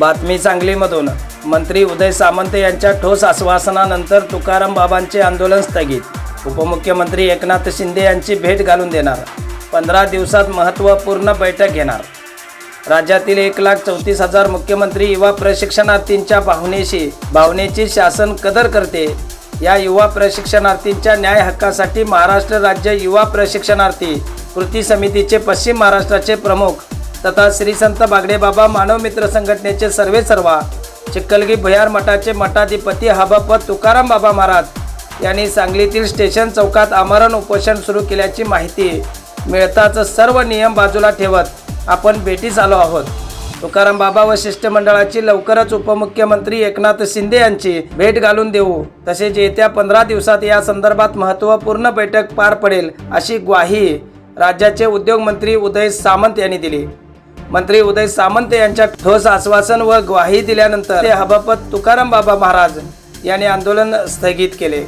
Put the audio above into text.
बातमी सांगलीमधून. मंत्री उदय सामंत यांच्या ठोस आश्वासनानंतर तुकाराम बाबांचे आंदोलन स्थगित. उपमुख्यमंत्री एकनाथ शिंदे यांची भेट घालून देणार. पंधरा दिवसात महत्त्वपूर्ण बैठक घेणार. राज्यातील एक लाख चौतीस हजार मुख्यमंत्री युवा प्रशिक्षणार्थींच्या भावनेशी भावनेची शासन कदर करते. या युवा प्रशिक्षणार्थींच्या न्याय हक्कासाठी महाराष्ट्र राज्य युवा प्रशिक्षणार्थी कृती समितीचे पश्चिम महाराष्ट्राचे प्रमुख तथा श्री संत बागडेबाबा मानव मित्र संघटनेचे सर्वे सर्वा चिक्कलगी भुयार मठाचे मठाधिपती हबापत तुकाराम बाबा महाराज यांनी सांगलीतील स्टेशन चौकात आमरण उपोषण सुरू केल्याची माहिती मिळताच सर्व नियम बाजूला ठेवत आपण भेटीस आलो आहोत. तुकाराम बाबा व शिष्टमंडळाची लवकरच उपमुख्यमंत्री एकनाथ शिंदे यांची भेट घालून देऊ. तसेच येत्या पंधरा दिवसात या संदर्भात महत्त्वपूर्ण बैठक पार पडेल अशी ग्वाही राज्याचे उद्योगमंत्री उदय सामंत यांनी दिली. मंत्री उदय सामंत यांच्या ठोस आश्वासन व ग्वाही दिल्यानंतर ते हबापत तुकाराम बाबा महाराज यांनी आंदोलन स्थगित केले.